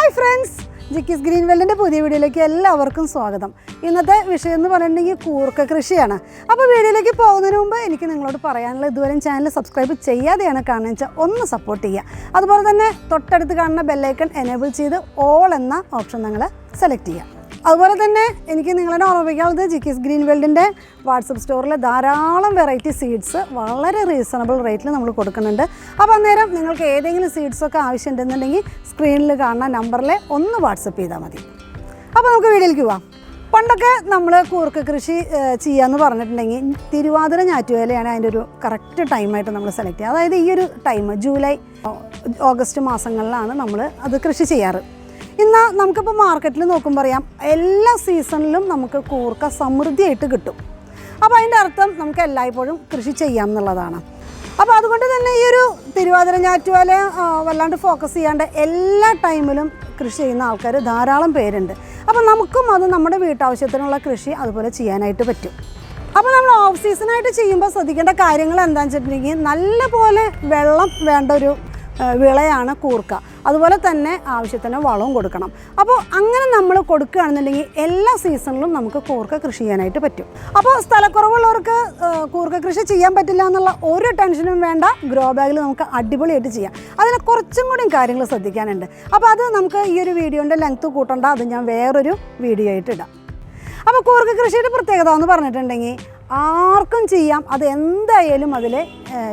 Hi friends. ജിക്കിസ് green വെല്ലിന്റെ പുതിയ വീഡിയോയിലേക്ക് എല്ലാവർക്കും സ്വാഗതം. ഇന്നത്തെ വിഷയം എന്ന് പറഞ്ഞിട്ടുണ്ടെങ്കിൽ കൂർക്ക കൃഷിയാണ്. അപ്പോൾ വീഡിയോയിലേക്ക് പോകുന്നതിന് മുമ്പ് എനിക്ക് നിങ്ങളോട് പറയാനുള്ള ഇതുവരെ ചാനൽ സബ്സ്ക്രൈബ് ചെയ്യാതെയാണ് കാണുന്നത് വെച്ചാൽ ഒന്ന് സപ്പോർട്ട് ചെയ്യുക. അതുപോലെ തന്നെ തൊട്ടടുത്ത് കാണുന്ന ബെല്ലൈക്കൺ എനേബിൾ ചെയ്ത് ഓൾ എന്ന ഓപ്ഷൻ നിങ്ങൾ സെലക്ട് ചെയ്യുക. അതുപോലെ തന്നെ എനിക്ക് നിങ്ങളെ ജി കെസ് ഗ്രീൻ വേൾഡിന്റെ വാട്സപ്പ് സ്റ്റോറിൽ ധാരാളം വെറൈറ്റി സീഡ്സ് വളരെ റീസണബിൾ റേറ്റിൽ നമ്മൾ കൊടുക്കുന്നുണ്ട്. അപ്പോൾ അന്നേരം നിങ്ങൾക്ക് ഏതെങ്കിലും സീഡ്സൊക്കെ ആവശ്യമുണ്ടെന്നുണ്ടെങ്കിൽ സ്ക്രീനിൽ കാണുന്ന നമ്പറിൽ ഒന്ന് വാട്സപ്പ് ചെയ്താൽ മതി. അപ്പോൾ നമുക്ക് വീഡിയോയിലേക്ക് പോവാം. പണ്ടൊക്കെ നമ്മൾ കൂർക്ക കൃഷി ചെയ്യാന്ന് പറഞ്ഞിട്ടുണ്ടെങ്കിൽ തിരുവാതിര ഞാറ്റുവേലയാണ് അതിന്റെ ഒരു കറക്റ്റ് ടൈമായിട്ട് നമ്മൾ സെലക്ട് ചെയ്യുക. അതായത് ഈ ഒരു ടൈം ജൂലൈ ഓഗസ്റ്റ് മാസങ്ങളിലാണ് നമ്മൾ അത് കൃഷി ചെയ്യാറ്. ഇന്ന് നമുക്കിപ്പോൾ മാർക്കറ്റിൽ നോക്കുമ്പോൾ അറിയാം എല്ലാ സീസണിലും നമുക്ക് കൂർക്ക സമൃദ്ധിയായിട്ട് കിട്ടും. അപ്പോൾ അതിന്റെ അർത്ഥം നമുക്ക് എല്ലായ്പ്പോഴും കൃഷി ചെയ്യാം എന്നുള്ളതാണ്. അപ്പോൾ അതുകൊണ്ട് തന്നെ ഈ ഒരു തിരുവാതിര ഞാറ്റുവേല വല്ലാണ്ട് ഫോക്കസ് ചെയ്യാണ്ട് എല്ലാ ടൈമിലും കൃഷി ചെയ്യുന്ന ആൾക്കാർ ധാരാളം പേരുണ്ട്. അപ്പോൾ നമുക്കും അത് നമ്മുടെ വീട്ടാവശ്യത്തിനുള്ള കൃഷി അതുപോലെ ചെയ്യാനായിട്ട് പറ്റും. അപ്പോൾ നമ്മൾ ഓഫ് സീസണായിട്ട് ചെയ്യുമ്പോൾ ശ്രദ്ധിക്കേണ്ട കാര്യങ്ങൾ എന്താണെന്ന് വെച്ചിട്ടുണ്ടെങ്കിൽ നല്ലപോലെ വെള്ളം വേണ്ട ഒരു വിളയാണ് കൂർക്ക. അതുപോലെ തന്നെ ആവശ്യത്തിന് വളവും കൊടുക്കണം. അപ്പോൾ അങ്ങനെ നമ്മൾ കൊടുക്കുകയാണെന്നുണ്ടെങ്കിൽ എല്ലാ സീസണിലും നമുക്ക് കൂർക്ക കൃഷി ചെയ്യാനായിട്ട് പറ്റും. അപ്പോൾ സ്ഥലക്കുറവുള്ളവർക്ക് കൂർക്ക കൃഷി ചെയ്യാൻ പറ്റില്ല എന്നുള്ള ഒരു ടെൻഷനും വേണ്ട. ഗ്രോ ബാഗിൽ നമുക്ക് അടിപൊളിയായിട്ട് ചെയ്യാം. അതിന് കുറച്ചും കൂടി കാര്യങ്ങൾ ശ്രദ്ധിക്കാനുണ്ട്. അപ്പോൾ അത് നമുക്ക് ഈ ഒരു വീഡിയോന്റെ ലെങ്ത്ത് കൂട്ടണ്ട. അത് ഞാൻ വേറൊരു വീഡിയോ ആയിട്ട് ഇടാം. അപ്പോൾ കൂർക്ക കൃഷിയുടെ പ്രത്യേകത എന്ന് പറഞ്ഞിട്ടുണ്ടെങ്കിൽ ആർക്കും ചെയ്യാം. അത് എന്തായാലും അതിൽ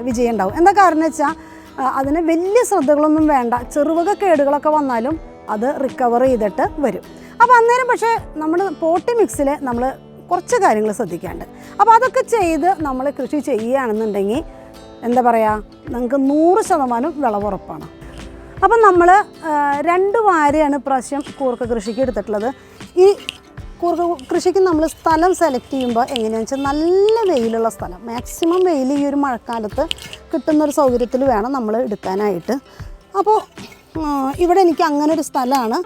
വിജയം ഉണ്ടാവും. എന്താ കാരണം വെച്ചാൽ അതിന് വലിയ ശ്രദ്ധകളൊന്നും വേണ്ട. ചെറുവക കേടുകളൊക്കെ വന്നാലും അത് റിക്കവർ ചെയ്തിട്ട് വരും. അപ്പോൾ അന്നേരം പക്ഷേ നമ്മൾ പോട്ടി മിക്സിൽ നമ്മൾ കുറച്ച് കാര്യങ്ങൾ ശ്രദ്ധിക്കാണ്ട്. അപ്പോൾ അതൊക്കെ ചെയ്ത് നമ്മൾ കൃഷി ചെയ്യുകയാണെന്നുണ്ടെങ്കിൽ എന്താ പറയുക നിങ്ങൾക്ക് നൂറ് ശതമാനം വിളവുറപ്പാണ്. അപ്പം നമ്മൾ രണ്ട് വാരയാണ് പ്രാവശ്യം കൂർക്ക കൃഷിക്ക് എടുത്തിട്ടുള്ളത്. ഈ കൂർക്ക കൃഷിക്ക് നമ്മൾ സ്ഥലം സെലക്ട് ചെയ്യുമ്പോൾ എങ്ങനെയാണെന്ന് വെച്ചാൽ നല്ല വെയിലുള്ള സ്ഥലം. മാക്സിമം വെയിൽ ഈ ഒരു മഴക്കാലത്ത് കിട്ടുന്നൊരു സൗകര്യത്തിൽ വേണം നമ്മൾ എടുക്കാനായിട്ട്. അപ്പോൾ ഇവിടെ എനിക്ക് അങ്ങനെ ഒരു സ്ഥലമാണ്.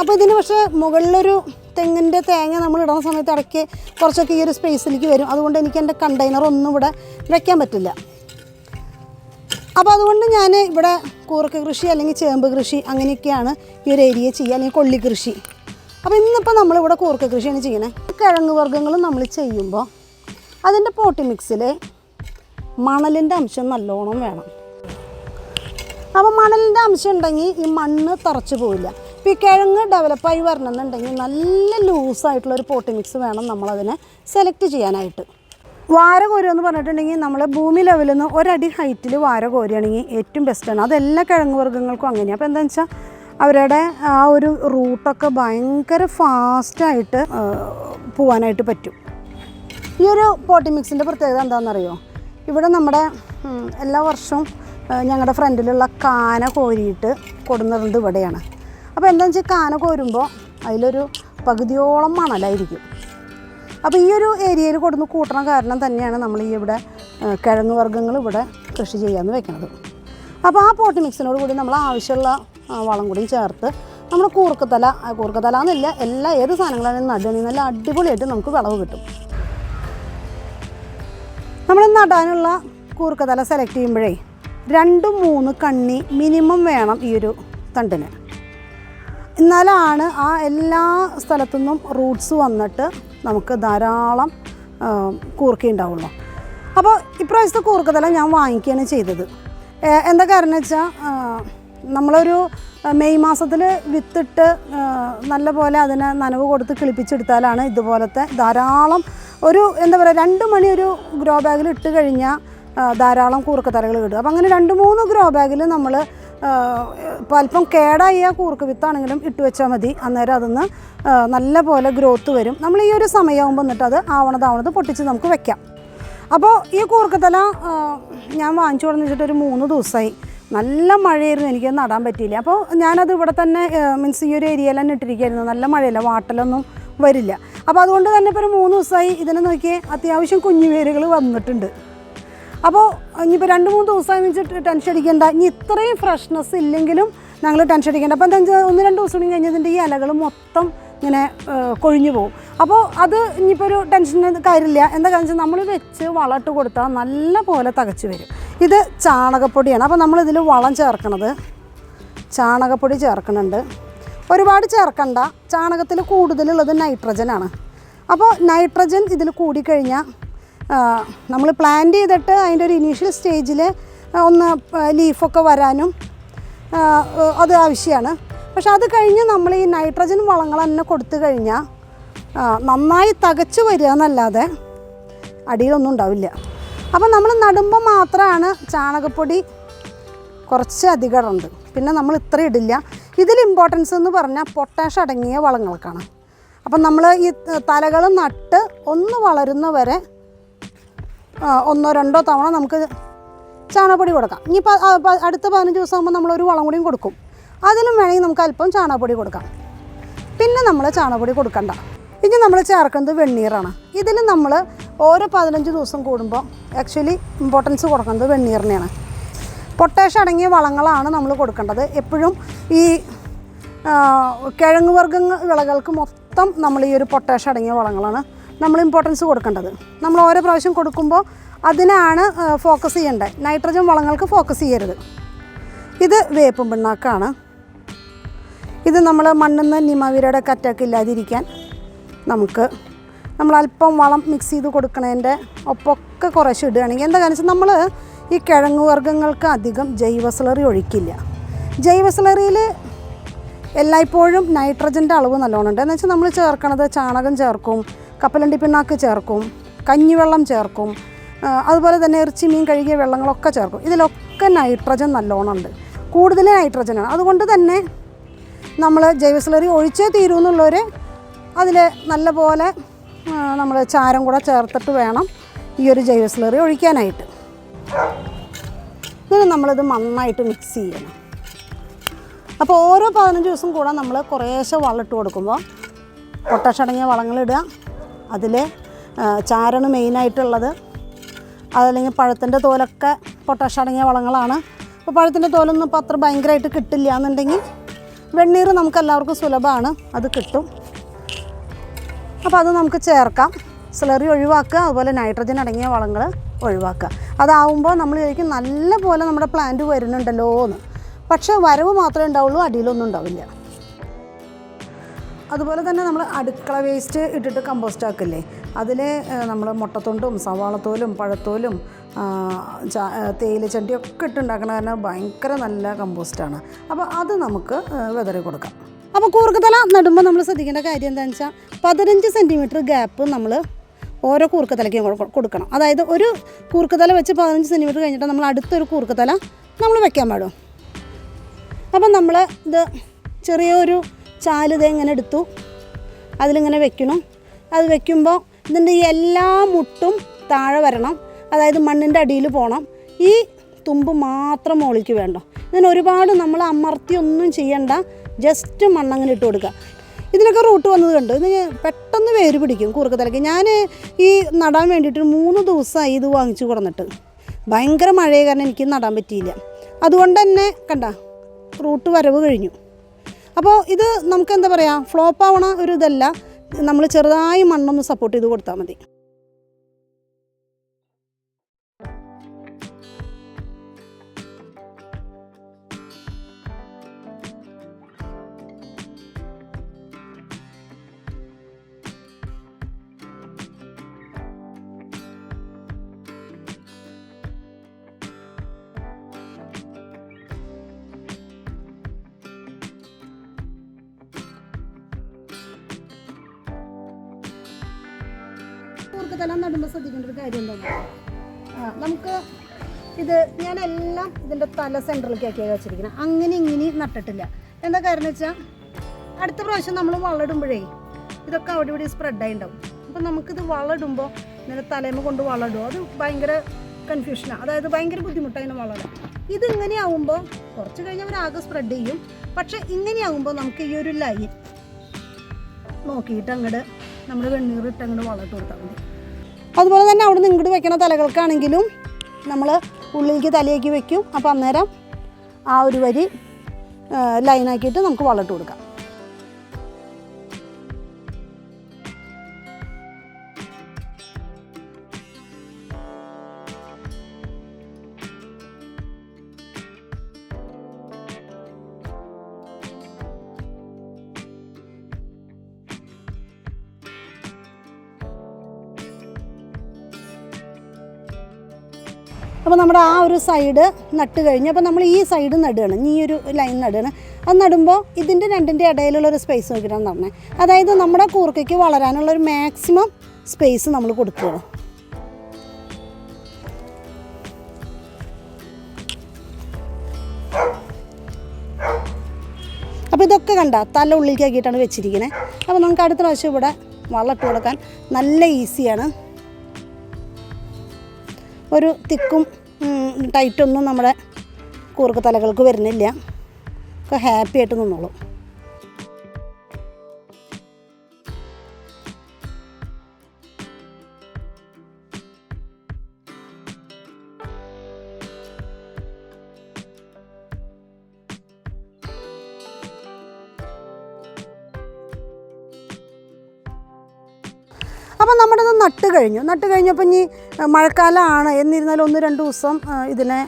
അപ്പോൾ ഇതിന് പക്ഷേ മുകളിലൊരു തെങ്ങിന്റെ തേങ്ങ നമ്മൾ ഇടുന്ന സമയത്ത് ഇടയ്ക്ക് കുറച്ചൊക്കെ ഈ ഒരു സ്പേസിലേക്ക് വരും. അതുകൊണ്ട് എനിക്ക് എന്റെ കണ്ടെയ്നർ ഒന്നും ഇവിടെ വയ്ക്കാൻ പറ്റില്ല. അപ്പോൾ അതുകൊണ്ട് ഞാൻ ഇവിടെ കൂർക്ക കൃഷി അല്ലെങ്കിൽ ചേമ്പ് കൃഷി അങ്ങനെയൊക്കെയാണ് ഈ ഒരു ഏരിയ ചെയ്യുക അല്ലെങ്കിൽ കൊള്ളി കൃഷി. അപ്പോൾ ഇന്നിപ്പോൾ നമ്മളിവിടെ കൂർക്ക കൃഷിയാണ് ചെയ്യണേ. കിഴങ്ങ് വർഗങ്ങൾ നമ്മൾ ചെയ്യുമ്പോൾ അതിന്റെ പോട്ടി മിക്സിൽ മണലിന്റെ അംശം നല്ലോണം വേണം. അപ്പോൾ മണലിന്റെ അംശം ഉണ്ടെങ്കിൽ ഈ മണ്ണ് തറച്ചു പോവില്ല. ഇപ്പോൾ ഈ കിഴങ്ങ് ഡെവലപ്പായി വരണമെന്നുണ്ടെങ്കിൽ നല്ല ലൂസായിട്ടുള്ള ഒരു പോട്ടി മിക്സ് വേണം നമ്മളതിനെ സെലക്ട് ചെയ്യാനായിട്ട്. വാര കോരുമെന്ന് പറഞ്ഞിട്ടുണ്ടെങ്കിൽ നമ്മൾ ഭൂമി ലെവലിൽ നിന്ന് ഒരടി ഹൈറ്റിൽ വാര കോരുകയാണെങ്കിൽ ഏറ്റവും ബെസ്റ്റാണ് അതെല്ലാ കിഴങ്ങ് വർഗങ്ങൾക്കും അങ്ങനെയാണ് അപ്പോൾ എന്താണെന്ന് വെച്ചാൽ അവരുടെ ആ ഒരു റൂട്ടൊക്കെ ഭയങ്കര ഫാസ്റ്റായിട്ട് പോകാനായിട്ട് പറ്റും. ഈ ഒരു പോട്ടി മിക്സിന്റെ പ്രത്യേകത എന്താണെന്നറിയോ? ഇവിടെ നമ്മുടെ എല്ലാ വർഷവും ഞങ്ങളുടെ ഫ്രണ്ടിലുള്ള കാന കോരിയിട്ട് കൊടുന്നത് ഇവിടെയാണ്. അപ്പോൾ എന്താണെന്ന് വെച്ചാൽ കാന കോരുമ്പോൾ അതിലൊരു പകുതിയോളം മണലായിരിക്കും. അപ്പോൾ ഈ ഒരു ഏരിയയിൽ കൊടുന്ന് കൂട്ടണ കാരണം തന്നെയാണ് നമ്മൾ ഈ ഇവിടെ കിഴങ്ങ് വർഗങ്ങൾ ഇവിടെ കൃഷി ചെയ്യാമെന്ന് വെക്കുന്നത് അപ്പോൾ ആ പോട്ടി മിക്സിനോട് കൂടി നമ്മൾ ആവശ്യമുള്ള വളം കൂടിയും ചേർത്ത് നമ്മൾ കൂർക്കത്തല കൂർക്കത്തല എന്നില്ല എല്ലാ ഏത് സാധനങ്ങളാണെങ്കിലും നടുകയാണെങ്കിൽ നല്ല അടിപൊളിയായിട്ട് നമുക്ക് വിളവ് കിട്ടും. നമ്മൾ നടാനുള്ള കൂർക്കത്തല സെലക്ട് ചെയ്യുമ്പോഴേ രണ്ടും മൂന്ന് കണ്ണി മിനിമം വേണം ഈ ഒരു തണ്ടിന്. എന്നാലാണ് ആ എല്ലാ സ്ഥലത്തു നിന്നും റൂട്ട്സ് വന്നിട്ട് നമുക്ക് ധാരാളം കൂർക്കുണ്ടാവുള്ളൂ അപ്പോൾ ഇപ്രാവശ്യത്തെ കൂർക്കത്തല ഞാൻ വാങ്ങിക്കുകയാണ് ചെയ്തത്. എന്താ കാരണം വെച്ചാൽ നമ്മളൊരു മെയ് മാസത്തിൽ വിത്തിട്ട് നല്ലപോലെ നല്ല പോലെ അതിനെ നനവ് കൊടുത്ത് കിളിപ്പിച്ചെടുത്താലാണ് ഇതുപോലത്തെ ധാരാളം ഒരു എന്താ പറയുക രണ്ട് മണി ഒരു ഗ്രോ ബാഗിൽ ഇട്ട് കഴിഞ്ഞാൽ ധാരാളം കൂർക്കത്തലകൾ കിട്ടും. അപ്പോൾ അങ്ങനെ രണ്ട് മൂന്ന് ഗ്രോ ബാഗിൽ നമ്മൾ ഇപ്പോൾ അല്പം കേടായ കൂർക്ക വിത്താണെങ്കിലും ഇട്ട് വെച്ചാൽ മതി. അന്നേരം അതിന്ന് നല്ല പോലെ ഗ്രോത്ത് വരും. നമ്മൾ ഈ ഒരു സമയമാകുമ്പോൾ എന്നിട്ട് അത് ആവണതാവണത് പൊട്ടിച്ച് നമുക്ക് വെക്കാം. അപ്പോൾ ഈ കൂർക്കത്തല ഞാൻ വാങ്ങിച്ചു കൊടുന്ന് വെച്ചിട്ട് ഒരു മൂന്ന് ദിവസമായി നല്ല മഴയായിരുന്നു. എനിക്കത് നടാൻ പറ്റിയില്ല. അപ്പോൾ ഞാനത് ഇവിടെ തന്നെ മീൻസ് ഈ ഒരു ഏരിയയിൽ തന്നെ ഇട്ടിരിക്കുകയായിരുന്നു. നല്ല മഴയില്ല? വാട്ടലൊന്നും വരില്ല. അപ്പോൾ അതുകൊണ്ട് തന്നെ ഇപ്പോൾ ഒരു മൂന്ന് ദിവസമായി ഇതിനെ നോക്കിയേ അത്യാവശ്യം കുഞ്ഞു വേരുകൾ വന്നിട്ടുണ്ട്. അപ്പോൾ ഇനിയിപ്പോൾ രണ്ട് മൂന്ന് ദിവസമായി വെച്ചിട്ട് ടെൻഷൻ അടിക്കേണ്ട. ഇനി ഇത്രയും ഫ്രഷ്നെസ് ഇല്ലെങ്കിലും ഞങ്ങൾ ടെൻഷൻ അടിക്കേണ്ട. അപ്പോൾ എന്താ ഒന്ന് രണ്ട് ദിവസം കൂടി കഴിഞ്ഞതിന്റെ ഈ ഇലകൾ മൊത്തം ഇങ്ങനെ കൊഴിഞ്ഞു പോകും. അപ്പോൾ അത് ഇനിയിപ്പോൾ ഒരു ടെൻഷൻ കാര്യമില്ല. എന്താ കാരണം വെച്ചാൽ നമ്മൾ വെച്ച് വളമിട്ട് കൊടുത്താൽ നല്ല പോലെ തകച്ച് വരും. ഇത് ചാണകപ്പൊടിയാണ്. അപ്പോൾ നമ്മളിതിൽ വളം ചേർക്കണത്. ചാണകപ്പൊടി ചേർക്കുന്നുണ്ട്. ഒരുപാട് ചേർക്കണ്ട. ചാണകത്തിൽ കൂടുതലുള്ളത് നൈട്രജനാണ്. അപ്പോൾ നൈട്രജൻ ഇതിൽ കൂടിക്കഴിഞ്ഞാൽ നമ്മൾ പ്ലാന്റ് ചെയ്തിട്ട് അതിന്റെ ഒരു ഇനീഷ്യൽ സ്റ്റേജിൽ ഒന്ന് ലീഫൊക്കെ വരാനും അത് ആവശ്യമാണ് പക്ഷെ അത് കഴിഞ്ഞ് നമ്മൾ ഈ നൈട്രജൻ വളങ്ങൾ തന്നെ കൊടുത്തു കഴിഞ്ഞാൽ നന്നായി തകച്ചു വരിക എന്നല്ലാതെ അടിയിലൊന്നും ഉണ്ടാവില്ല. അപ്പം നമ്മൾ നടുമ്പോൾ മാത്രമാണ് ചാണകപ്പൊടി കുറച്ച് അധികം ഉണ്ട് പിന്നെ നമ്മൾ ഇത്ര ഇടില്ല. ഇതിൽ ഇമ്പോർട്ടൻസ് എന്ന് പറഞ്ഞാൽ പൊട്ടാഷ് അടങ്ങിയ വളങ്ങൾക്കാണ്. അപ്പം നമ്മൾ ഈ തലകൾ നട്ട് ഒന്ന് വളരുന്ന വരെ ഒന്നോ രണ്ടോ തവണ നമുക്ക് ചാണകപ്പൊടി കൊടുക്കാം. ഇനിയിപ്പോൾ അടുത്ത പതിനഞ്ച് ദിവസം ആകുമ്പോൾ നമ്മൾ ഒരു വളം കൂടിയും കൊടുക്കും. അതിലും വേണമെങ്കിൽ നമുക്ക് അല്പം ചാണകപ്പൊടി കൊടുക്കാം. പിന്നെ നമ്മൾ ചാണകപ്പൊടി കൊടുക്കണ്ട. ഇനി നമ്മൾ ചേർക്കുന്നത് വെണ്ണീറാണ്. ഇതിൽ നമ്മൾ ഓരോ പതിനഞ്ച് ദിവസം കൂടുമ്പോൾ ആക്ച്വലി ഇമ്പോർട്ടൻസ് കൊടുക്കുന്നത് വെണ്ണീറിനെയാണ്. പൊട്ടാഷ് അടങ്ങിയ വളങ്ങളാണ് നമ്മൾ കൊടുക്കേണ്ടത്. എപ്പോഴും ഈ കിഴങ്ങ് വർഗ വിളകൾക്ക് മൊത്തം നമ്മൾ ഈ ഒരു പൊട്ടാഷ് അടങ്ങിയ വളങ്ങളാണ് നമ്മൾ ഇമ്പോർട്ടൻസ് കൊടുക്കേണ്ടത്. നമ്മൾ ഓരോ പ്രാവശ്യം കൊടുക്കുമ്പോൾ അതിനാണ് ഫോക്കസ് ചെയ്യേണ്ടത് നൈട്രജൻ വളങ്ങൾക്ക് ഫോക്കസ് ചെയ്യരുത്. ഇത് വേപ്പും പിണ്ണാക്കാണ്. ഇത് നമ്മൾ മണ്ണിൽ നിന്ന് നിമവിരയുടെ കറ്റൊക്കെ ഇല്ലാതിരിക്കാൻ നമുക്ക് നമ്മൾ അല്പം വളം മിക്സ് ചെയ്ത് കൊടുക്കണതിന്റെ ഒപ്പമൊക്കെ കുറേശ്ശെ ഇടുകയാണെങ്കിൽ എന്താ കാരണം വെച്ചാൽ നമ്മൾ ഈ കിഴങ്ങ് വർഗങ്ങൾക്ക് അധികം ജൈവ സ്ലറി ഒഴിക്കില്ല. ജൈവ സ്ലറിയിൽ എല്ലായ്പ്പോഴും നൈട്രജന്റെ അളവ് നല്ലോണം ഉണ്ട്. എന്ന് വെച്ചാൽ നമ്മൾ ചേർക്കണത് ചാണകം ചേർക്കും കപ്പലണ്ടി പിണ്ണാക്ക് ചേർക്കും കഞ്ഞിവെള്ളം ചേർക്കും അതുപോലെ തന്നെ ഇറച്ചി മീൻ കഴുകിയ വെള്ളങ്ങളൊക്കെ ചേർക്കും. ഇതിലൊക്കെ നൈട്രജൻ നല്ലോണം ഉണ്ട്. കൂടുതൽ നൈട്രജനാണ് അതുകൊണ്ട് തന്നെ നമ്മൾ ജൈവ സ്ലറി ഒഴിച്ചേ തീരൂ എന്നുള്ളവർ അതിൽ നല്ലപോലെ നമ്മൾ ചാരം കൂടെ ചേർത്തിട്ട് വേണം ഈ ഒരു ജൈവ സ്ലറി ഒഴിക്കാനായിട്ട്. ഇനി നമ്മളിത് നന്നായിട്ട് മിക്സ് ചെയ്യണം. അപ്പോൾ ഓരോ പതിനഞ്ച് ദിവസം കൂടെ നമ്മൾ കുറേശ്ശെ വളമിട്ട് കൊടുക്കുമ്പോൾ പൊട്ടാഷടങ്ങിയ വളങ്ങളിടുക അതിൽ ചാരാണ് മെയിനായിട്ടുള്ളത് അതല്ലെങ്കിൽ പഴത്തിന്റെ തോലൊക്കെ പൊട്ടാഷടങ്ങിയ വളങ്ങളാണ്. അപ്പോൾ പഴത്തിന്റെ തോലൊന്നും ഇപ്പോൾ അത്ര ഭയങ്കരമായിട്ട് കിട്ടില്ല എന്നുണ്ടെങ്കിൽ വെണ്ണീർ നമുക്ക് എല്ലാവർക്കും സുലഭമാണ്. അത് കിട്ടും. അപ്പോൾ അത് നമുക്ക് ചേർക്കാം. സ്ലറി ഒഴിവാക്കുക അതുപോലെ നൈട്രജൻ അടങ്ങിയ വളങ്ങൾ ഒഴിവാക്കുക. അതാവുമ്പോൾ നമ്മൾ ശരിക്കും നല്ല പോലെ നമ്മുടെ പ്ലാന്റ് വരുന്നുണ്ടല്ലോ എന്ന്. പക്ഷേ വരവ് മാത്രമേ ഉണ്ടാവുള്ളൂ അടിയിലൊന്നും ഉണ്ടാവില്ല. അതുപോലെ തന്നെ നമ്മൾ അടുക്കള വേസ്റ്റ് ഇട്ടിട്ട് കമ്പോസ്റ്റ് ആക്കില്ലേ? അതിൽ നമ്മൾ മുട്ടത്തൊണ്ടും സവാളത്തോലും പഴത്തോലും തേയില ചാ- ആ, തേയിലച്ചണ്ടിയൊക്കെ ഇട്ടുണ്ടാക്കണ കാരണം ഭയങ്കര നല്ല കമ്പോസ്റ്റാണ് അപ്പോൾ അത് നമുക്ക് വിതറി കൊടുക്കാം. അപ്പോൾ കൂർക്കത്തല നടുമ്പോൾ നമ്മൾ ശ്രദ്ധിക്കേണ്ട കാര്യം എന്താണെന്ന് വെച്ചാൽ പതിനഞ്ച് സെന്റിമീറ്റർ ഗ്യാപ്പ് നമ്മൾ ഓരോ കൂർക്കത്തലയ്ക്കും കൊടു- കൊടുക്കണം. അതായത് ഒരു കൂർക്കത്തല വെച്ച് പതിനഞ്ച് സെന്റിമീറ്റർ കഴിഞ്ഞിട്ട് നമ്മൾ അടുത്തൊരു കൂർക്കത്തല നമ്മൾ വെക്കാൻ പാടും. അപ്പം നമ്മൾ ഇത് ചെറിയൊരു ചാൽ ഇത് ഇങ്ങനെ എടുത്തു. അതിലിങ്ങനെ വെക്കണം. അത് വെക്കുമ്പോൾ ഇതിന്റെ എല്ലാ മുട്ടും താഴെ വരണം. അതായത് മണ്ണിന്റെ അടിയിൽ പോകണം ഈ തുമ്പ് മാത്രം മുകളിലേക്ക് വേണ്ട? ഇതിന് ഒരുപാട് നമ്മൾ അമർത്തി ഒന്നും ചെയ്യണ്ട. ജസ്റ്റ് മണ്ണങ്ങനെ ഇട്ട് കൊടുക്കുക. ഇതിനൊക്കെ റൂട്ട് വന്നത് കണ്ടു? ഇത് പെട്ടെന്ന് വേര് പിടിക്കും കൂർക്കത്തലയ്ക്ക് ഞാൻ ഈ നടാൻ വേണ്ടിയിട്ട് മൂന്ന് ദിവസമായി ഇത് വാങ്ങിച്ചു കൊടുന്നിട്ട്. ഭയങ്കര മഴയെ കാരണം എനിക്ക് നടാൻ പറ്റിയില്ല. അതുകൊണ്ട് തന്നെ കണ്ട റൂട്ട് വരവ് കഴിഞ്ഞു. അപ്പോൾ ഇത് നമുക്ക് എന്താ പറയുക ഫ്ലോപ്പ് ആവണ ഒരു ഇതല്ല. നമ്മൾ ചെറുതായി മണ്ണൊന്ന് സപ്പോർട്ട് ചെയ്ത് കൊടുത്താൽ മതി. കൂർക്കത്തല നടുമ്പോൾ ശ്രദ്ധിക്കേണ്ട ഒരു കാര്യം എന്താണ് നമുക്ക് ഇത് ഞാനെല്ലാം ഇതിന്റെ തല സെന്ററിലേക്ക് ആക്കിയാണ് വെച്ചിരിക്കുന്നത് അങ്ങനെ ഇങ്ങനെ നട്ടിട്ടില്ല. എന്താ കാരണം വെച്ചാൽ അടുത്ത പ്രാവശ്യം നമ്മൾ വളമിടുമ്പോഴേ ഇതൊക്കെ അവിടെ ഇവിടെ സ്പ്രെഡായി ഉണ്ടാവും. അപ്പം നമുക്കിത് വളമിടുമ്പോൾ ഇങ്ങനെ തലേമ കൊണ്ട് വളമിടും. അത് ഭയങ്കര കൺഫ്യൂഷനാണ് അതായത് ഭയങ്കര ബുദ്ധിമുട്ടായി വളരാൻ. ഇത് ഇങ്ങനെയാവുമ്പോൾ കുറച്ച് കഴിഞ്ഞ് അവർ ആകെ സ്പ്രെഡ് ചെയ്യും. പക്ഷെ ഇങ്ങനെയാവുമ്പോൾ നമുക്ക് ഈ ഒരു ലൈൻ നോക്കിയിട്ട് അങ്ങോട്ട് നമ്മൾ വെണ്ണീർ ഇട്ട് അങ്ങോട്ട് വളർത്തി കൊടുത്താൽ മതി. അതുപോലെ തന്നെ അവിടെ നിന്ന് ഇങ്ങോട്ട് വെക്കണ തലകൾക്കാണെങ്കിലും നമ്മൾ ഉള്ളിലേക്ക് തലയാക്കി വെക്കും. അപ്പോൾ അന്നേരം ആ ഒരു വരി ലൈനാക്കിയിട്ട് നമുക്ക് വളർത്തി കൊടുക്കാം. അപ്പോൾ നമ്മുടെ ആ ഒരു സൈഡ് നട്ട് കഴിഞ്ഞ്. അപ്പോൾ നമ്മൾ ഈ സൈഡ് നടുകയാണ്. ഈ ഒരു ലൈൻ നടുകയാണ്. അത് നടുമ്പോൾ ഇതിന്റെ രണ്ടിന്റെ ഇടയിലുള്ള ഒരു സ്പേസ് നോക്കിയിട്ടാണ് നടണേ അതായത് നമ്മുടെ കൂർക്കയ്ക്ക് വളരാനുള്ള ഒരു മാക്സിമം സ്പേസ് നമ്മൾ കൊടുക്കുകയാണ്. അപ്പോൾ ഇതൊക്കെ കണ്ട തല ഉള്ളിലേക്കാക്കിയിട്ടാണ് വെച്ചിരിക്കുന്നത് അപ്പോൾ നമുക്ക് അടുത്ത പ്രാവശ്യം ഇവിടെ വളമിട്ട് കൊടുക്കാൻ നല്ല ഈസിയാണ് ഒരു തിക്കും ടൈറ്റൊന്നും നമ്മുടെ കൂർക്ക് തലകൾക്ക് വരുന്നില്ല. ഒക്കെ ഹാപ്പി ആയിട്ട് നിന്നോളും. കഴിഞ്ഞു. നട്ട് കഴിഞ്ഞപ്പോൾ ഇനി മഴക്കാലമാണ്. എന്നിരുന്നാലും ഒന്ന് രണ്ട് ദിവസം ഇതിനെ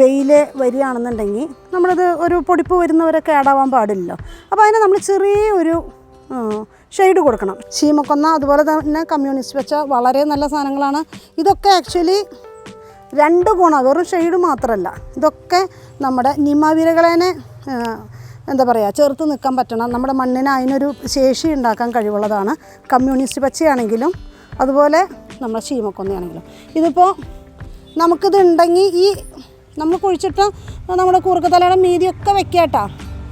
വെയിൽ വരികയാണെന്നുണ്ടെങ്കിൽ നമ്മളത് ഒരു പൊടിപ്പ് വരുന്നവരെ കേടാവാൻ പാടില്ലല്ലോ. അപ്പോൾ അതിന് നമ്മൾ ചെറിയ ഒരു ഷെയ്ഡ് കൊടുക്കണം. ചീമക്കൊന്ന അതുപോലെ തന്നെ കമ്മ്യൂണിസ്റ്റ് വെച്ച വളരെ നല്ല സാധനങ്ങളാണ്. ഇതൊക്കെ ആക്ച്വലി രണ്ട് ഗുണം വെറും ഷെയ്ഡ് മാത്രമല്ല ഇതൊക്കെ നമ്മുടെ നിമാവിരകളേനെ എന്താ പറയുക ചേർത്ത് നിൽക്കാൻ പറ്റണം. നമ്മുടെ മണ്ണിന് അതിനൊരു ശേഷി ഉണ്ടാക്കാൻ കഴിവുള്ളതാണ്. കമ്മ്യൂണിസ്റ്റ് പച്ചയാണെങ്കിലും അതുപോലെ നമ്മുടെ ചീമക്കൊന്നയാണെങ്കിലും ഇതിപ്പോൾ നമുക്കിത് ഉണ്ടെങ്കിൽ ഈ നമ്മൾ കുഴിച്ചിട്ട് നമ്മുടെ കൂർക്കത്തലയുടെ മീതിയൊക്കെ വെക്കാട്ടാ.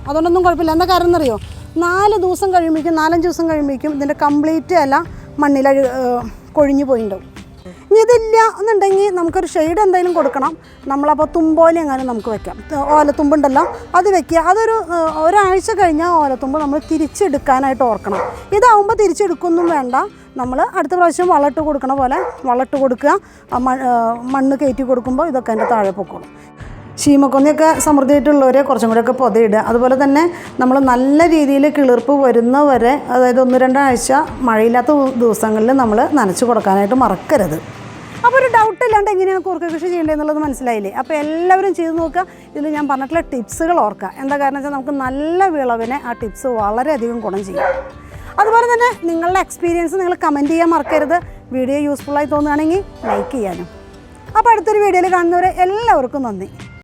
അതുകൊണ്ടൊന്നും കുഴപ്പമില്ല. എന്താ കാരണം എന്നറിയോ? നാല് ദിവസം കഴിയുമ്പോഴേക്കും നാലഞ്ച് ദിവസം കഴിയുമ്പോഴേക്കും ഇതിന്റെ കംപ്ലീറ്റ് അല്ല മണ്ണിൽ കൊഴിഞ്ഞു പോയിട്ടുണ്ടാവും ഇനി ഇതില്ല എന്നുണ്ടെങ്കിൽ നമുക്കൊരു ഷെയ്ഡ് എന്തെങ്കിലും കൊടുക്കണം. നമ്മളപ്പോൾ തുമ്പോലി എങ്ങാനും നമുക്ക് വെക്കാം. ഓലത്തുമ്പുണ്ടല്ലോ അത് വെക്കുക. അതൊരു ഒരാഴ്ച കഴിഞ്ഞാൽ ഓലത്തുമ്പ് നമ്മൾ തിരിച്ചെടുക്കാനായിട്ട് ഓർക്കണം. ഇതാവുമ്പോൾ തിരിച്ചെടുക്കൊന്നും വേണ്ട. നമ്മൾ അടുത്ത പ്രാവശ്യം വളട്ട് കൊടുക്കണ പോലെ വളട്ട് കൊടുക്കുക. മണ്ണ് കയറ്റി കൊടുക്കുമ്പോൾ ഇതൊക്കെ അതിന്റെ താഴെ പൊക്കോളും. ശീമക്കൊന്നിയൊക്കെ സമൃദ്ധിയായിട്ടുള്ളവരെ കുറച്ചും കൂടെയൊക്കെ പൊതയിടുക. അതുപോലെ തന്നെ നമ്മൾ നല്ല രീതിയിൽ കിളിർപ്പ് വരുന്നവരെ അതായത് ഒന്ന് രണ്ടാഴ്ച മഴയില്ലാത്ത ദിവസങ്ങളിൽ നമ്മൾ നനച്ച് കൊടുക്കാനായിട്ട് മറക്കരുത്. അപ്പോൾ ഒരു ഡൗട്ട് ഇല്ലാണ്ട് എങ്ങനെയാണ് കൂർക്ക കൃഷി ചെയ്യേണ്ടതെന്നുള്ളത് മനസ്സിലായില്ലേ? അപ്പോൾ എല്ലാവരും ചെയ്ത് നോക്കുക. ഇതിൽ ഞാൻ പറഞ്ഞിട്ടുള്ള ടിപ്സുകൾ ഓർക്കുക. എന്താ കാരണം വെച്ചാൽ നമുക്ക് നല്ല വിളവിനെ ആ ടിപ്സ് വളരെയധികം ഗുണം ചെയ്യും. അതുപോലെ തന്നെ നിങ്ങളുടെ എക്സ്പീരിയൻസ് നിങ്ങൾ കമന്റ് ചെയ്യാൻ മറക്കരുത്. വീഡിയോ യൂസ്ഫുള്ളായി തോന്നുകയാണെങ്കിൽ ലൈക്ക് ചെയ്യാനും. അപ്പോൾ അടുത്തൊരു വീഡിയോയിൽ കാണുന്നവരെ എല്ലാവർക്കും നന്ദി.